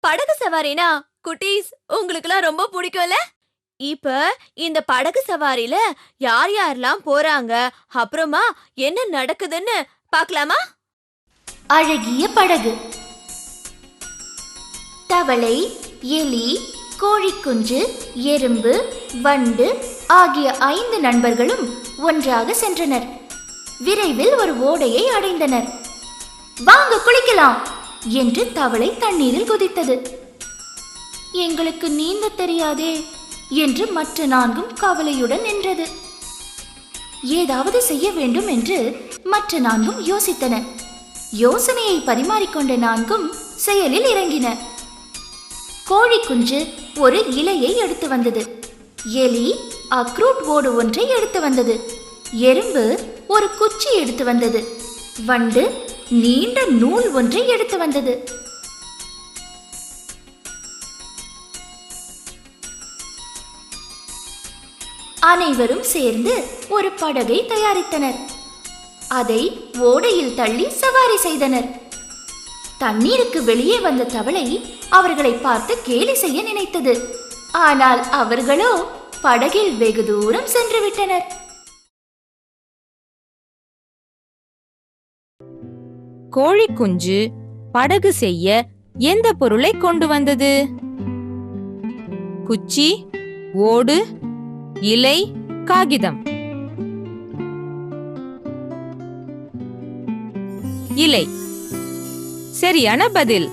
படகு சவாரினா குட்டீஸ் உங்களுக்குலாம் ரொம்ப பிடிக்கும்ல? இப்ப இந்த படகு சவாரியில யார் யாரெல்லாம் போறாங்க? அப்புறமா என்ன நடக்குதுன்னு பார்க்கலாமா அழகிய படகு. தவளை எலி கோழிக்குஞ்சு எறும்பு வண்டு ஆகிய ஐந்து நண்பர்களும் ஒன்றாக சென்றனர். விரைவில் ஒரு ஓடையை அடைந்தனர். வாங்க குளிக்கலாம். என்று தவளை தண்ணீரில் குதித்தது. எங்களுக்கு நீந்த தெரியாதே என்று மற்ற நான்கும் கவலையுடன் நின்றது. ஏதாவது செய்ய வேண்டும் என்று மற்ற நான்கும் யோசித்தன. யோசனையை பரிமாறிக்கொண்ட நான்கும் செயலில் இறங்கின. கோழி குஞ்சு ஒரு இலையை எடுத்து வந்தது. எலி அக்ரூட் ஓடு ஒன்றை எடுத்து வந்தது. எறும்பு ஒரு குச்சி எடுத்து வந்தது. வண்டு நீண்ட நூல் ஒன்றை எடுத்து வந்தது. அனைவரும் சேர்ந்து ஒரு படகை தயாரித்தனர். அதை ஓடையில் தள்ளி சவாரி செய்தனர். தண்ணீருக்கு வெளியே வந்த தவளை அவர்களை பார்த்து கேலி செய்ய நினைத்தது. ஆனால் அவர்களோ படகில் வெகு தூரம் சென்று விட்டனர். கோழி குஞ்சு படகு செய்ய எந்த பொருளை கொண்டு வந்தது? குச்சி ஓடு இலை காகிதம். இலை. சரியான பதில்.